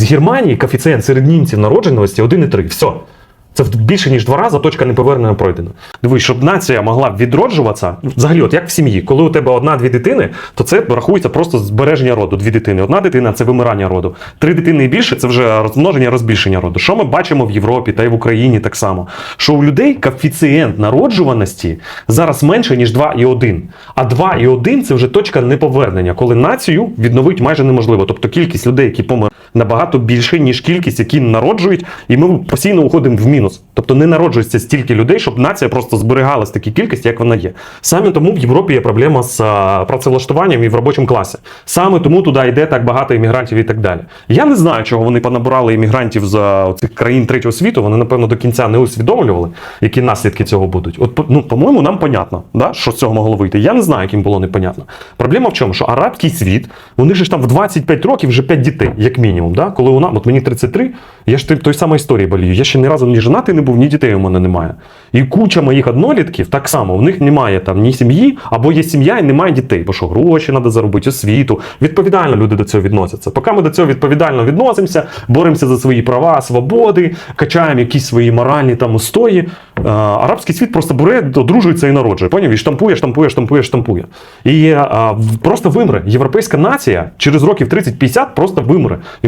З Германії коефіцієнт серед німців народженості 1,3. Все. Це більше ніж два рази точка неповернення пройдена. Дивись, щоб нація могла відроджуватися, взагалі, от як в сім'ї, коли у тебе одна-дві дитини, то це рахується просто збереження роду. Дві дитини. Одна дитина це вимирання роду. Три дитини і більше це вже розмноження, розбільшення роду. Що ми бачимо в Європі та й в Україні так само? Що у людей коефіцієнт народжуваності зараз менше, ніж 2,1. А 2,1 це вже точка неповернення, коли націю відновити майже неможливо. Тобто кількість людей, які помер набагато більше, ніж кількість, які народжують, і ми постійно уходимо в мінус. Тобто не народжується стільки людей, щоб нація просто зберігалась такій кількості, як вона є. Саме тому в Європі є проблема з працевлаштуванням і в робочому класі. Саме тому туди йде так багато іммігрантів і так далі. Я не знаю, чого вони понабирали іммігрантів з цих країн третього світу. Вони, напевно, до кінця не усвідомлювали, які наслідки цього будуть. От, ну, по-моєму, нам понятно, да, що з цього могло вийти. Я не знаю, яким було непонятно. Проблема в чому? Що арабський світ, вони ж там в 25 років вже 5 дітей, як мінімум. Да? Коли нас, от мені 33, я ж той, самої історії болію. Я ще ні разу ні женатий не був, ні дітей у мене немає. І куча моїх однолітків так само, в них немає там ні сім'ї, або є сім'я і немає дітей, бо що гроші треба заробити, освіту. Відповідально люди до цього відносяться. Поки ми до цього відповідально відносимося, боремося за свої права, свободи, качаємо якісь свої моральні там устої. е, Арабський світ просто бере, одружується і народжує. Поняв? І штампує, штампує, штампує, штампує. І е, в- просто вимре. Європейська нація через років 30-50 просто вимре. І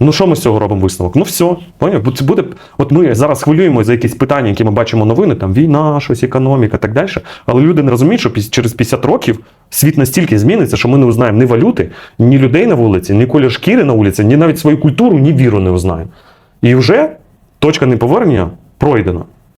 Ну, що ми з цього робимо висновок? Ну все, Це буде. От ми зараз хвилюємо за якісь питання, які ми бачимо новини, там війна, щось, економіка, так далі. Але люди не розуміють, що через 50 років світ настільки зміниться, що ми не узнаємо ні валюти, ні людей на вулиці, ні колір шкіри на вулиці, ні навіть свою культуру, ні віру не узнаємо. І вже точка неповернення пройдена.